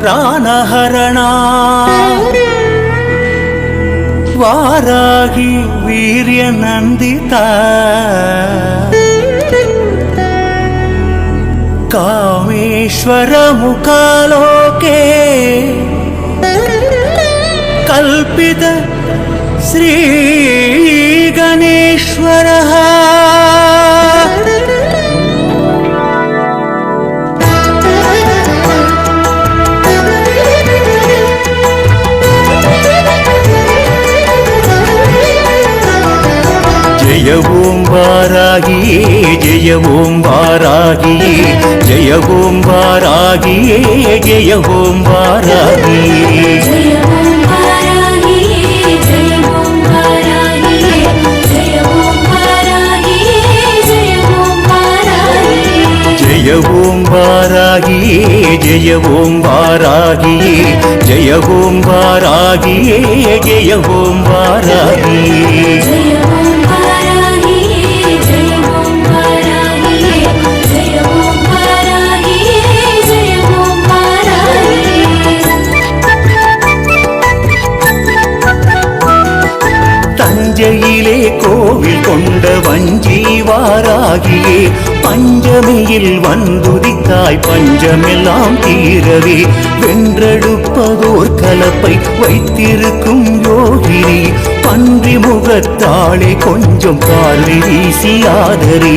विशुक्रप्राणहरणा वाराहि वीर्यनन्दिता कामेश्वरमुखालोके कल्पित श्री வாராகியே ஜெய ஓம் வாராகியே ஜெய ஓம் வாராகியே ஜெய ஓம் வாராகியே ஜெய ஓம் வாராகியே ஜெய ஓம் வாராகியே ஜெய ஓம் வாராகியே ஜெய ஓம் வாராகியே தஞ்சையிலே கோவில் கொண்ட வஞ்சீவாராகியே பஞ்சமியில் வந்துதித்தாய் பஞ்சமெல்லாம் தீரவே. வென்றெடுப்பதோர் கலப்பை வைத்திருக்கும் யோகினி. பன்றி முகத்தாளே கொஞ்சம் பார்வை வீசியாதரி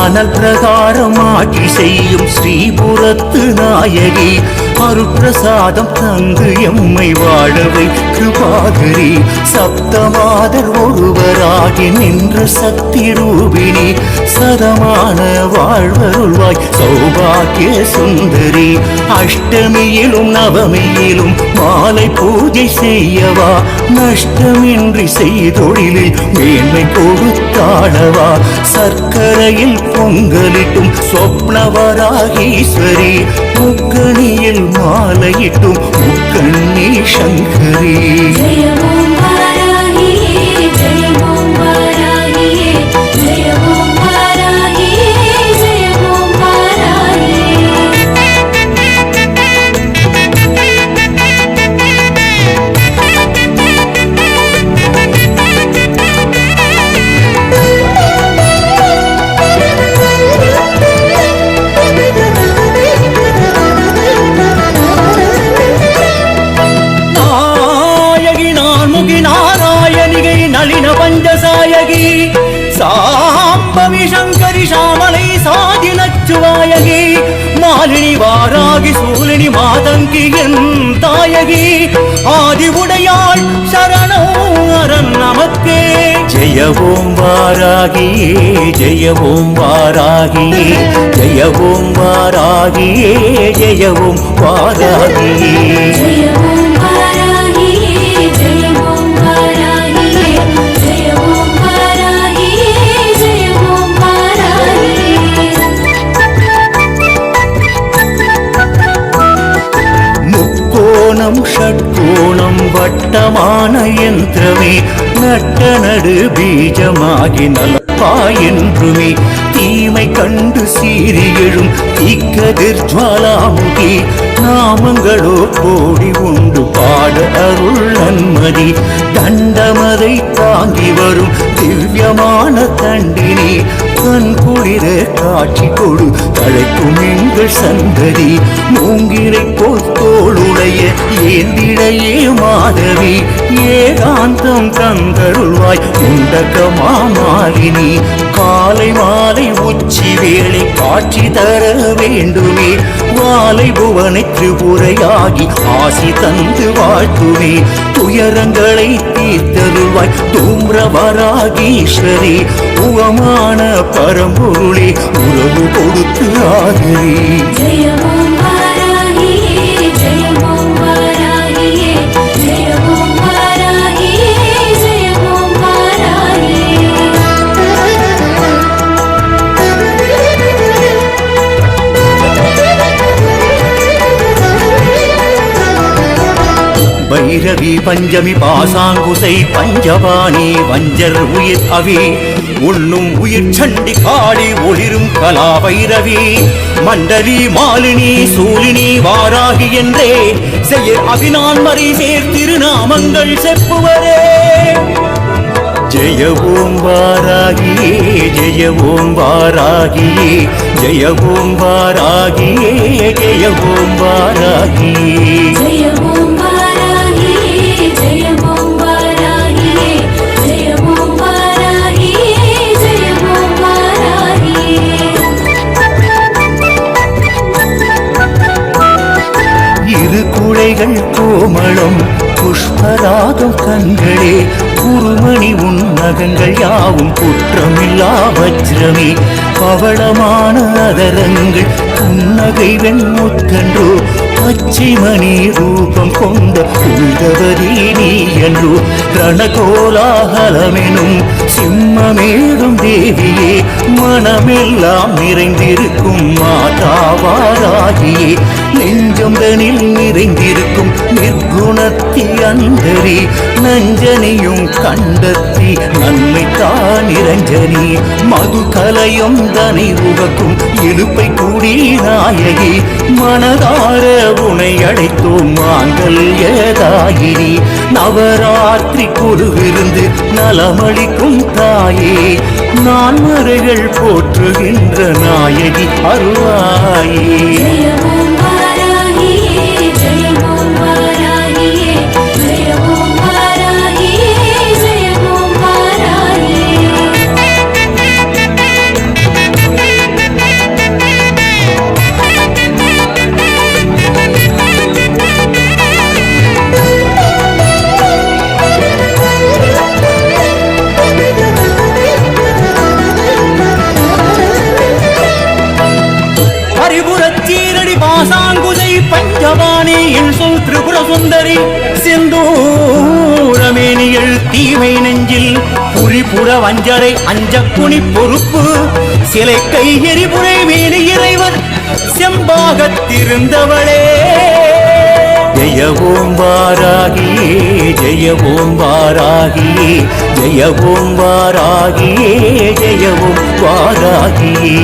ஆனால் பிரகாரம் ஆட்சி செய்யும் ஸ்ரீபுரத்து நாயகி. அருப்பிரசாதம் தந்து எம்மை வாழவை கிருபாகரி. சப்தமாதர் ஒருவராகி நின்று சக்தி ரூபிணி. சதமான வாழ்வருள்வாய் சௌபாகிய சுந்தரி. அஷ்டமியிலும் நவமியிலும் மாலை பூஜை செய்யவா. நஷ்டமின்றி செய்தொழிலில் மேன்மை கொடுத்தாழவா சர்க்கரையில் பொங்கலிட்டும் சொப்னவராகீஸ்வரி. முக்கணியில் மாலையிட்டும் முக்கண்ணி சங்கரி நளின பஞ்சசாயகி சாம்பவி சங்கரி சாமலை சாதி நச்சுவாயகி மாலினி வாராகி சூலினி மாதங்கி என் தாயகி. ஆதி உடையாள் சரணம் அரண் நமக்கே. ஜெய ஓம் வாராகியே ஜெய ஓம் வாராகியே ஜெய ஓம் வாராகியே ஜெய ஓம் யந்திரமே நட்ட நடு பீஜமாகி நலப்பாயென்றுமே. கண்டு சீறி எழும் தீக்கதிர் ஜுவாலாமுகி நாமங்களோ கோடி உண்டு பாட அருள் நன்மதி. தண்டமதை தாங்கி வரும் திவ்யமான தண்டினி கண் குளிர காட்சி கொடு தழைக்கும் எங்கள் சந்ததி. மூங்கிலை போல் தோளுடைய ஏந்திடையே மாதவி ஏகாந்தம் தந்தருள்வாய் உண்டகமா மாலினி. மாலை மாலை உச்சி வேளை காட்சி தர வேண்டுமே. வாலை புவனை திரிபுரையாகி ஆசி தந்து வாழ்த்துவே துயரங்களை தீர்த்தருள்வாய் தூம்ரவராகீஸ்வரி. உவமான பரம்பொருளே உறவு கொடுத்து ஆதரி வாராகியே பைரவி பஞ்சமி பாசாங்குசை பஞ்சபாணி வஞ்சர் உயிர் அவி உண்ணும் உயிர் சண்டி காடி ஒளிரும் கலா பைரவி மண்டலி மாலினி சூலினி வாராகி என்றே செய்ய அபினான் மறை சேர் திருநாமங்கள் செப்புவரே. ஜெய ஓம் வாராகியே ஜெய ஓம் வாராகியே ஜெய ஓம் வாராகியே ஜெய ஓம் வாராகியே புஷ்பம் புஷ்பராகம் கண்களே குருமணி உன் நகங்கள் யாவும் குற்றமில்லா வஜ்ரமே. பவளமான அதரங்கள் புன்னகை வெண்முத்தன்றோ பச்சைமணி ரூபம் கொண்ட புனிதவரே நீ என்றோ. ரணகோலாகலமெனும் சிம்மமேடும் தேவியே மனமெல்லாம் நிறைந்திருக்கும் மாதாவாராகியே. நெஞ்சந்தனில் நிறைந்திருக்கும் நிர்குணத்தி அந்தரி நஞ்சனியும் கண்டத்தி நன்மை தான் நிரஞ்சனி மது கலையும் தனி உகக்கும் இழுப்பை கூடி நாயகி மனதார உனை அழைத்தோம் மாங்கல்யதாயினி. நவராத்திரி குருவிருந்து நலமளிக்கும் தாயே நான் மறைகள் போற்றுகின்ற நாயகி அருவாயே திரிபுர சுந்தரி செந்தூரமேனியல் தீமை நெஞ்சில் புரிபுர வஞ்சரை அஞ்ச குனி பொறுப்பு. சிலை கை எரிபுரை மேனி இறைவர் செம்பாகத்திருந்தவளே ஜெய ஓம் வாராகியே ஜெய ஓம் வாராகியே ஜெய ஓம் வாராகியே ஜெய ஓம் வாராகியே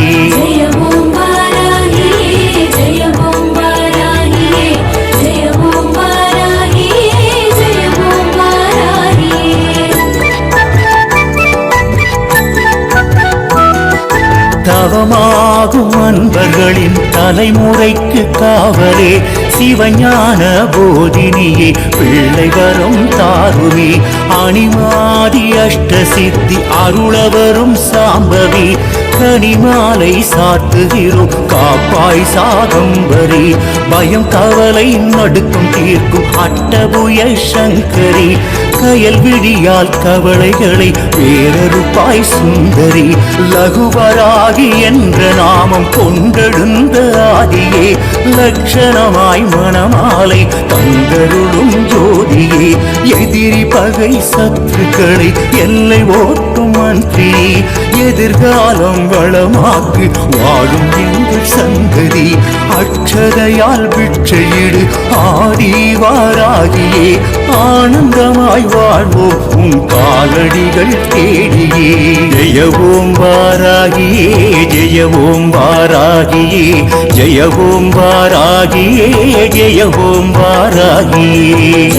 தவமாகும் தலைமுறைக்கு காவலே சிவஞான போதினியே பிள்ளை வரும் தாருமே அணிமாதி அஷ்ட சித்தி அருளவரும் சாம்பவி கனிமாலை சாத்துகிறோம் காப்பாய் சாகம்பரி பயம் கவலை நடுக்கும் தீர்க்கும் அட்டபுய சங்கரி கயல் விழியால் கவலைகளை வேறறுப்பாய் சுந்தரி லகுவராகி என்ற நாமம் கொண்டெழுந்த ஆதியே லட்சணமாய் மணமாலை தந்தருளும் ஜோதியே எதிரி பகை சத்துக்களை எல்லை ஓட்டும் எதிர்காலம் வளமாக்கு வாழும் எங்கள் சந்ததி அக்ஷதையால் பிச்சையிடு ஆடி வாராகியே. ஆனந்தமாய் வாழ்வோம் உன் காலடிகள் தேடியே. ஜெயவோம் வாராகியே ஜெயவோம் வாராகியே. ஜெயவோம் வாராகியே ஜெயவோம் வாராகியே.